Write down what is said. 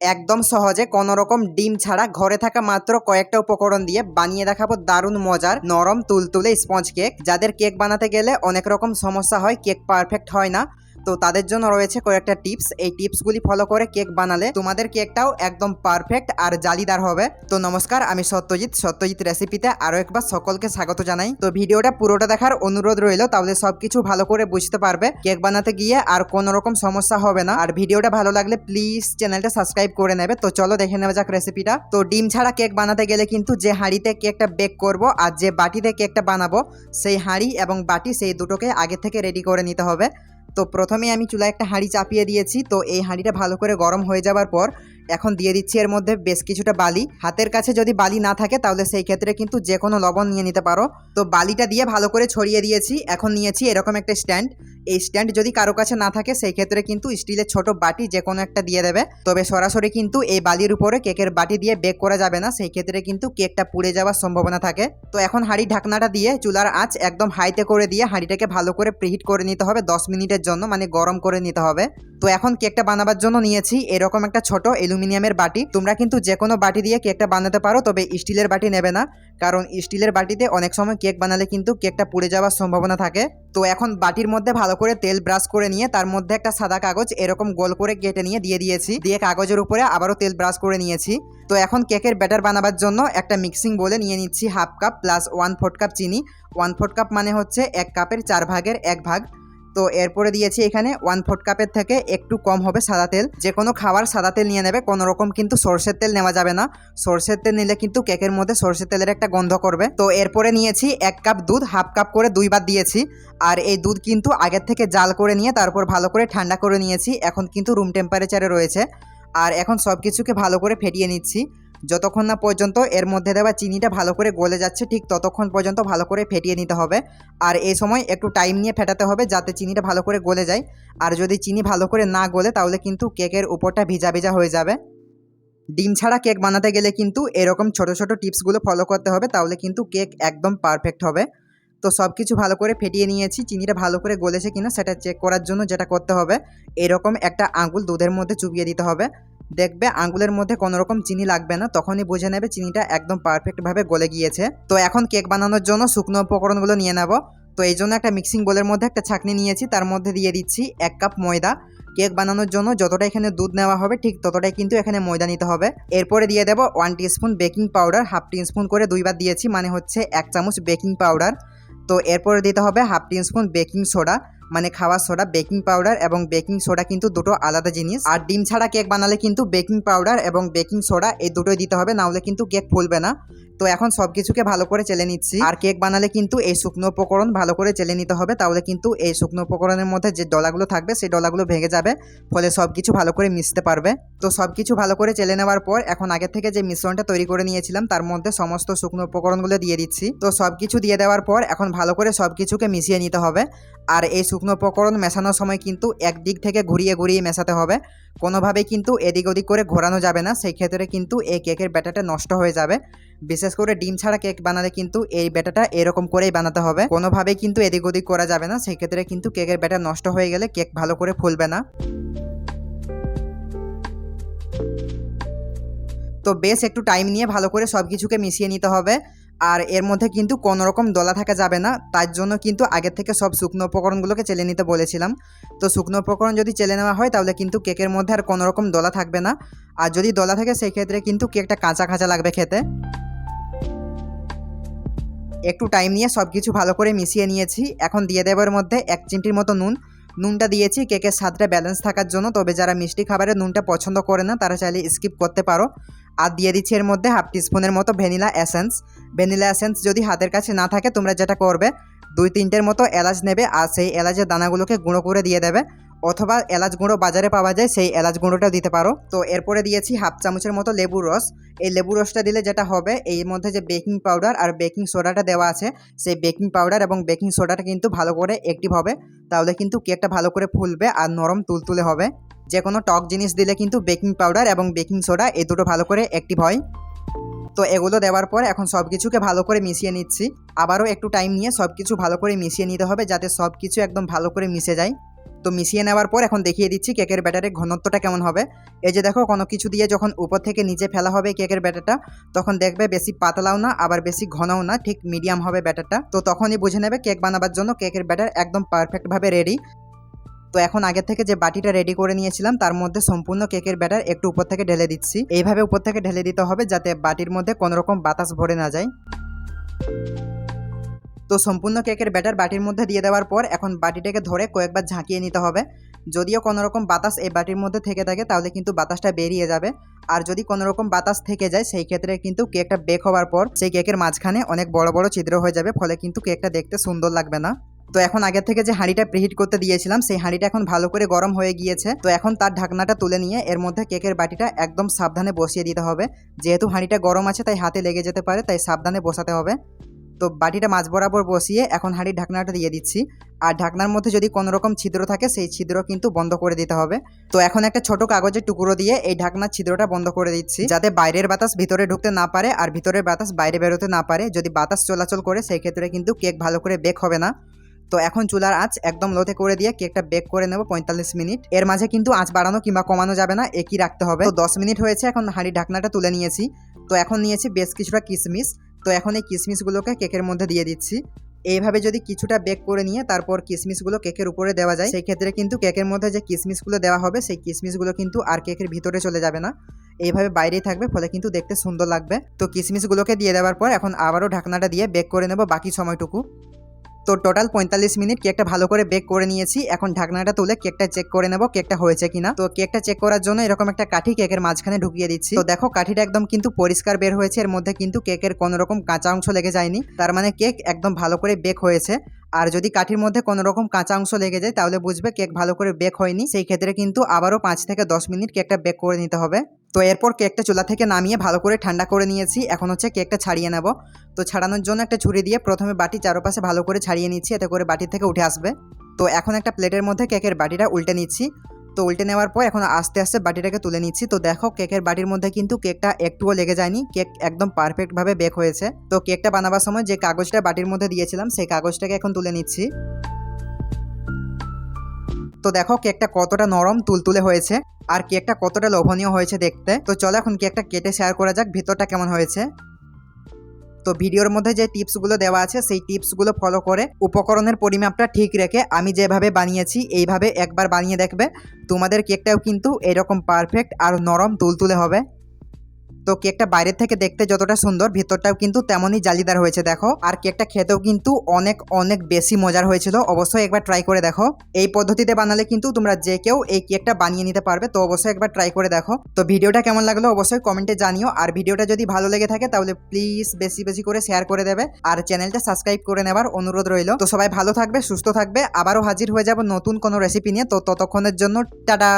একদম সহজে কোনো রকম ডিম ছাড়া ঘরে থাকা মাত্র কয়েকটা উপকরণ দিয়ে বানিয়ে দেখাবো দারুণ মজার নরম তুলতুলে স্পঞ্জ কেক। যাদের কেক বানাতে গেলে অনেক রকম সমস্যা হয়, কেক পারফেক্ট হয় না। তো তাদের জন্য রয়েছে কয়েকটা টিপস। এই টিপসগুলি ফলো করে কেক বানালে তোমাদের কেকটাও একদম পারফেক্ট আর জালিদার হবে। তো নমস্কার, আমি সত্যজিৎ। সত্যজিৎ রেসিপিতে আরও একবার সকলকে স্বাগত জানাই। তো ভিডিওটা পুরোটা দেখার অনুরোধ রইল, তাহলে সবকিছু ভালো করে বুঝতে পারবে। কেক বানাতে গিয়ে আর কোনো রকম সমস্যা হবে না। আর ভিডিওটা ভালো লাগলে প্লিজ চ্যানেলটা সাবস্ক্রাইব করে নেবে। তো চলো দেখে নেওয়া যাক রেসিপিটা। তো ডিম ছাড়া কেক বানাতে গেলে কিন্তু যে হাঁড়িতে কেকটা বেক করব আর যে বাটিতে কেকটা বানাবো, সেই হাঁড়ি এবং বাটি সেই দুটোকে আগে থেকে রেডি করে নিতে হবে। তো প্রথমে আমি চুলায় একটা হাঁড়ি চাপিয়ে দিয়েছি। তো এই হাঁড়িটা ভালো করে গরম হয়ে যাওয়ার পর এখন দিয়ে দিচ্ছি এর মধ্যে বেশ কিছুটা বালি। হাতের কাছে যদি বালি না থাকে, তাহলে সেই ক্ষেত্রে কিন্তু যে কোনো লবণ নিয়ে নিতে পারো। তো বালিটা দিয়ে ভালো করে ছড়িয়ে দিয়েছি। এখন নিয়েছি এরকম একটা স্ট্যান্ড। এই স্ট্যান্ড যদি কারও কাছে না থাকে, সেই ক্ষেত্রে কিন্তু স্টিলের ছোট বাটি যে কোনো একটা দিয়ে দেবে। তবে সরাসরি কিন্তু এই বালির উপরে কেকের বাটি দিয়ে বেক করা যাবে না। সেই ক্ষেত্রে কিন্তু কেকটা পুড়ে যাওয়ার সম্ভাবনা থাকে। তো এখন হাঁড়ি ঢাকনাটা দিয়ে চুলার আঁচ একদম হাইতে করে দিয়ে হাঁড়িটাকে ভালো করে প্রিহিট করে নিতে হবে দশ মিনিটের জন্য মানে গরম করে নিতে হবে। তো এখন কেকটা বানাবার জন্য নিয়েছি এরকম একটা ছোট অ্যালুমিনিয়ামের বাটি। তোমরা কিন্তু যে কোনো বাটি দিয়ে কেকটা বানাতে পারো, তবে স্টিলের বাটি নেবে না, কারণ স্টিলের বাটিতে অনেক সময় কেক বানালে কিন্তু কেকটা পুড়ে যাওয়ার সম্ভাবনা থাকে। তো এখন বাটির মধ্যে ভালো করে তেল ব্রাশ করে নিয়ে, তার মধ্যে একটা সাদা কাগজ এরকম গোল করে কেটে নিয়ে দিয়ে দিয়েছি। দিয়ে কাগজের উপরে আবারও তেল ব্রাশ করে নিয়েছি। তো এখন কেকের ব্যাটার বানাবার জন্য একটা মিক্সিং বলে নিয়ে নিচ্ছি half cup plus one fourth cup চিনি। ওয়ান ফোর্থ কাপ মানে হচ্ছে এক কাপের চার ভাগের এক ভাগ। তো এরপরে দিয়েছি এখানে ওয়ান ফোর্থ কাপের থেকে একটু কম হবে সাদা তেল। যে কোনো খাবার সাদা তেল নিয়ে নেবে, কোনো রকম কিন্তু সর্ষের তেল নেওয়া যাবে না। সর্ষের তেল নিলে কিন্তু কেকের মধ্যে সর্ষের তেলের একটা গন্ধ করবে। তো এরপরে নিয়েছি এক কাপ দুধ হাফ কাপ করে দুইবার দিয়েছি। আর এই দুধ কিন্তু আগের থেকে জাল করে নিয়ে তারপর ভালো করে ঠান্ডা করে নিয়েছি। এখন কিন্তু রুম টেম্পারেচারে রয়েছে। আর এখন সব কিছুকে ভালো করে ফেটিয়ে নিচ্ছি। যতক্ষণ না পর্যন্ত এর মধ্যে দেওয়া চিনিটা ভালো করে গলে যাচ্ছে, ঠিক ততক্ষণ পর্যন্ত ভালো করে ফেটিয়ে নিতে হবে। আর এই সময় একটু টাইম নিয়ে ফেটাতে হবে যাতে চিনিটা ভালো করে গলে যায়। আর যদি চিনি ভালো করে না গলে, তাহলে কিন্তু কেকের উপরটা ভিজা ভিজা হয়ে যাবে। ডিম ছাড়া কেক বানাতে গেলে কিন্তু এরকম ছোট ছোট টিপসগুলো ফলো করতে হবে, তাহলে কিন্তু কেক একদম পারফেক্ট হবে। তো সব কিছু ভালো করে ফেটিয়ে নিয়েছি, চিনিটা ভালো করে গলেছে কিনা সেটা চেক করার জন্য যেটা করতে হবে, এরকম একটা আঙুল দুধের মধ্যে চুবিয়ে দিতে হবে। দেখবে আঙ্গুলের মধ্যে কোনো রকম চিনি লাগবে না, তখনই বুঝে নেবে চিনিটা একদম পারফেক্টভাবে গলে গিয়েছে। তো এখন কেক বানানোর জন্য শুকনো উপকরণগুলো নিয়ে নেব। তো এই জন্য একটা মিক্সিং বোলের মধ্যে একটা ছাকনি নিয়েছি, তার মধ্যে দিয়ে দিচ্ছি এক কাপ ময়দা। কেক বানানোর জন্য যতটা এখানে দুধ নেওয়া হবে, ঠিক ততটাই কিন্তু এখানে ময়দা নিতে হবে। এরপরে দিয়ে দেবো one spoon baking powder half spoon করে দুইবার দিয়েছি মানে হচ্ছে এক চামচ বেকিং পাউডার তো এরপরে দিতে হবে হাফ স্পুন বেকিং সোডা মানে খাওয়ার সোডা বেকিং পাউডার এবং বেকিং সোডা কিন্তু দুটো আলাদা জিনিস। আর ডিম ছাড়া কেক বানালে কিন্তু বেকিং পাউডার এবং বেকিং সোডা এই দুটোই দিতে হবে, নাহলে কিন্তু কেক ফুলবে না। তো এখন সব কিছুকে ভালো করে চেলে নিচ্ছি। আর কেক বানালে কিন্তু এই শুকনো উপকরণ ভালো করে চেলে নিতে হবে, তাহলে কিন্তু এই শুকনো উপকরণের মধ্যে যে ডলাগুলো থাকবে, সেই ডলাগুলো ভেঙে যাবে, ফলে সব কিছু ভালো করে মিশতে পারবে। তো সব কিছু ভালো করে চেলে নেওয়ার পর এখন আগে থেকে যে মিশ্রণটা তৈরি করে নিয়েছিলাম, তার মধ্যে সমস্ত শুকনো উপকরণগুলো দিয়ে দিচ্ছি। তো সব কিছু দিয়ে দেওয়ার পর এখন ভালো করে সব কিছুকে মিশিয়ে নিতে হবে। আর এই শুকনো উপকরণ মেশানোর সময় কিন্তু একদিক থেকে ঘুরিয়ে ঘুরিয়ে মেশাতে হবে। কোনোভাবেই কিন্তু এদিক ওদিক করে ঘোরানো যাবে না। সেই ক্ষেত্রে কিন্তু এই কেকের ব্যাটাটা নষ্ট হয়ে যাবে। বিশেষ করে ডিম ছাড়া কেক বানালে কিন্তু এই ব্যাটাটা এরকম করেই বানাতে হবে। কোনোভাবেই কিন্তু এদিক ওদিক করা যাবে না। সেই ক্ষেত্রে কিন্তু কেকের ব্যাটার নষ্ট হয়ে গেলে কেক ভালো করে ফুলবে না। তো বেশ একটু টাইম নিয়ে ভালো করে সব কিছুকে মিশিয়ে নিতে হবে। আর এর মধ্যে কিন্তু কোনো রকম দলা থাকা যাবে না। তার জন্য কিন্তু আগের থেকে সব শুকনো উপকরণগুলোকে চেলে নিতে বলেছিলাম। তো শুকনো উপকরণ যদি চেলে নেওয়া হয়, তাহলে কিন্তু কেকের মধ্যে আর কোনো রকম দলা থাকবে না। আর যদি দলা থাকে সেই ক্ষেত্রে কিন্তু কেকটা কাঁচা খাঁচা লাগবে খেতে। একটু টাইম নিয়ে সব কিছু ভালো করে মিশিয়ে নিয়েছি। এখন দিয়ে দেবার মধ্যে এক চিমটির মতো নুন। নুনটা দিয়েছি কেকের স্বাদটা ব্যালেন্স থাকার জন্য। তবে যারা মিষ্টি খাবারে নুনটা পছন্দ করে না, তারা চাইলে স্কিপ করতে পারো। আর দিয়ে দিচ্ছি এর মধ্যে হাফ টিস্পুনের মতো ভ্যানিলা এসেন্স ভ্যানিলা এসেন্স যদি হাতের কাছে না থাকে, তোমরা যেটা করবে, দুই তিনটের মতো এলাচ নেবে, আর সেই এলাচের দানাগুলোকে গুঁড়ো করে দিয়ে দেবে। অথবা এলাচ গুঁড়ো বাজারে পাওয়া যায়, সেই এলাচ গুঁড়োটা দিতে পারো। তো এরপরে দিয়েছি হাফ চামচের মতো লেবুর রস। এই লেবু রসটা দিলে যেটা হবে এই মধ্যে যে বেকিং পাউডার আর বেকিং সোডাটা দেওয়া আছে, সেই বেকিং পাউডার এবং বেকিং সোডাটা কিন্তু ভালো করে অ্যাক্টিভ হবে। তাহলে কিন্তু কেকটা ভালো করে ফুলবে আর নরম তুলতুলে হবে। যে কোনো টক জিনিস দিলে কিন্তু বেকিং পাউডার এবং বেকিং সোডা এই দুটো ভালো করে অ্যাক্টিভ হয়। তো এগুলো দেওয়ার পর এখন সব কিছুকে ভালো করে মিশিয়ে নিচ্ছি। আবারও একটু টাইম নিয়ে সব কিছু ভালো করে মিশিয়ে নিতে হবে যাতে সব কিছু একদম ভালো করে মিশে যায়। তো মিশিয়ে নেওয়ার পর এখন দেখিয়ে দিচ্ছি কেকের ব্যাটারের ঘনত্বটা কেমন হবে। এই যে দেখো, কোনো কিছু দিয়ে যখন উপর থেকে নিচে ফেলা হবে কেকের ব্যাটারটা, তখন দেখবে বেশি পাতলাও না, আবার বেশি ঘনও না, ঠিক মিডিয়াম হবে ব্যাটারটা। তো তখনই বুঝে নেবে কেক বানাবার জন্য কেকের ব্যাটার একদম পারফেক্টভাবে রেডি তো এখন আগে থেকে যে বাটিটা রেডি করে নিয়েছিলাম, তার মধ্যে সম্পূর্ণ কেকের ব্যাটার একটু উপর থেকে ঢেলে দিচ্ছি। এইভাবে উপর থেকে ঢেলে দিতে হবে যাতে বাটির মধ্যে কোনো রকম বাতাস ভরে না যায়। তো সম্পূর্ণ কেকের ব্যাটার বাটির মধ্যে দিয়ে দেওয়ার পর এখন বাটিটাকে ধরে কয়েকবার ঝাঁকিয়ে নিতে হবে। যদিও কোনো রকম বাতাস এই বাটির মধ্যে থেকে থাকে, তাহলে কিন্তু বাতাসটা বেরিয়ে যাবে। আর যদি কোনো রকম বাতাস থেকে যায়, সেই ক্ষেত্রে কিন্তু কেকটা বেক হওয়ার পর সেই কেকের মাঝখানে অনেক বড় বড় ছিদ্র হয়ে যাবে, ফলে কিন্তু কেকটা দেখতে সুন্দর লাগবে না। তো এখন আগে থেকে যে হাঁড়িটা প্রিহিট করতে দিয়েছিলাম, সেই হাঁড়িটা এখন ভালো করে গরম হয়ে গিয়েছে। তো এখন তার ঢাকনাটা তুলে নিয়ে এর মধ্যে কেকের বাটিটা একদম সাবধানে বসিয়ে দিতে হবে। যেহেতু হাঁড়িটা গরম আছে, তাই হাতে লেগে যেতে পারে, তাই সাবধানে বসাতে হবে। তো বাটিটা মাছ বরাবর বসিয়ে এখন হাঁড়ির ঢাকনাটা দিয়ে দিচ্ছি। আর ঢাকনার মধ্যে যদি কোনো রকম ছিদ্র থাকে, সেই ছিদ্র কিন্তু বন্ধ করে দিতে হবে। তো এখন একটা ছোট কাগজের টুকরো দিয়ে এই ঢাকনার ছিদ্রটা বন্ধ করে দিচ্ছি, যাতে বাইরের বাতাস ভিতরে ঢুকতে না পারে আর ভিতরের বাতাস বাইরে বেরোতে না পারে। যদি বাতাস চলাচল করে, সেই ক্ষেত্রে কিন্তু কেক ভালো করে বেক হবে না। তো এখন চুলার আঁচ একদম লোতে করে দিয়ে কেকটা বেক করে নেব পঁয়তাল্লিশ মিনিট। এর মাঝে কিন্তু আঁচ বাড়ানো কিংবা কমানো যাবে না, একই রাখতে হবে। তো দশ মিনিট হয়েছে, এখন হাঁড়ি ঢাকনাটা তুলে নিয়েছি। তো এখন নিয়েছি বেশ কিছুটা কিশমিশ। তো এখন এই কিশমিশগুলোকে কেকের মধ্যে দিয়ে দিচ্ছি। এইভাবে যদি কিছুটা বেক করে নিয়ে তারপর কিশমিশগুলো কেকের উপরে দেওয়া যায়, সেই ক্ষেত্রে কিন্তু কেকের মধ্যে যে কিশমিশগুলো দেওয়া হবে, সেই কিশমিশগুলো কিন্তু আর কেকের ভিতরে চলে যাবে না। এইভাবে বাইরেই থাকবে, ফলে কিন্তু দেখতে সুন্দর লাগবে। তো কিশমিশগুলোকে দিয়ে দেওয়ার পর এখন আবারও ঢাকনাটা দিয়ে বেক করে নেব বাকি সময়টুকু। তো টোটাল পঁয়তাল্লিশ মিনিট কেকটা ভালো করে বেক করে নিয়েছি। এখন ঢাকনাটা তুলে কেকটা চেক করে নেব কেকটা হয়েছে কিনা। তো কেকটা চেক করার জন্য এরকম একটা কাঠি কেকের মাঝখানে ঢুকিয়ে দিচ্ছি। তো দেখো, কাঠিটা একদম কিন্তু পরিষ্কার বের হয়েছে। এর মধ্যে কিন্তু কেকের কোনো রকম কাঁচা অংশ লেগে যায়নি। তার মানে কেক একদম ভালো করে বেক হয়েছে। আর যদি কাঠির মধ্যে কোনো রকম কাঁচা অংশ লেগে যায়, তাহলে বুঝবে কেক ভালো করে বেক হয়নি। সেই ক্ষেত্রে কিন্তু আবারও পাঁচ থেকে দশ মিনিট কেকটা বেক করে নিতে হবে। তো এরপর কেকটা চুলা থেকে নামিয়ে ভালো করে ঠান্ডা করে নিয়েছি। এখন হচ্ছে কেকটা ছাড়িয়ে নেব। তো ছাড়ানোর জন্য একটা ছুরি দিয়ে প্রথমে বাটি চারপাশে ভালো করে ছাড়িয়ে নিচ্ছি। এতে করে বাটি থেকে উঠে আসবে। তো এখন একটা প্লেটের মধ্যে কেকের বাটিটা উল্টে নিচ্ছি। তো উল্টে নেওয়ার পর এখন আস্তে আস্তে বাটিটাকে তুলে নিচ্ছি। তো দেখো কেকের বাটির মধ্যে কিন্তু কেকটা একটুও লেগে যায়নি। কেক একদম পারফেক্টভাবে বেক হয়েছে। তো কেকটা বানাবার সময় যে কাগজটা বাটির মধ্যে দিয়েছিলাম, সেই কাগজটাকে এখন তুলে নিচ্ছি। তো দেখো কেকটা কতটা নরম তুলতুলে হয়েছে, আর কেকটা কতটা লোভনীয় হয়েছে দেখতে। তো চলো এখন কেকটা কেটে শেয়ার করা যাক, ভেতরটা কেমন হয়েছে। তো ভিডিওর মধ্যে যে টিপসগুলো দেওয়া আছে, সেই টিপসগুলো ফলো করে উপকরণের পরিমাপটা ঠিক রেখে আমি যেভাবে বানিয়েছি, এইভাবে একবার বানিয়ে দেখবে। তোমাদের কেকটাও কিন্তু এরকম পারফেক্ট আর নরম তুলতুলে হবে। তো কেকটা বাইরের থেকে দেখতে যতটা সুন্দর, ভিতরটাও কিন্তু তেমনই জালিদার হয়েছে, দেখো। আর কেকটা খেতেও কিন্তু অনেক অনেক বেশি মজার হয়েছিল। অবশ্যই একবার ট্রাই করে দেখো। এই পদ্ধতিতে বানালে কিন্তু তোমরা যে কেউ এই কেকটা বানিয়ে নিতে পারবে, তো অবশ্যই একবার ট্রাই করে দেখো। তো ভিডিওটা কেমন লাগল অবশ্যই কমেন্টে জানিও। আর ভিডিওটা যদি ভালো লেগে থাকে, তাহলে প্লিজ বেশি বেশি করে শেয়ার করে দেবে। আর চ্যানেলটা সাবস্ক্রাইব করে নেবার অনুরোধ রইল। তো সবাই ভালো থাকবে, সুস্থ থাকবে। আবারও হাজির হয়ে যাব নতুন কোনো রেসিপি নিয়ে। তো ততক্ষণের জন্য, টাটা!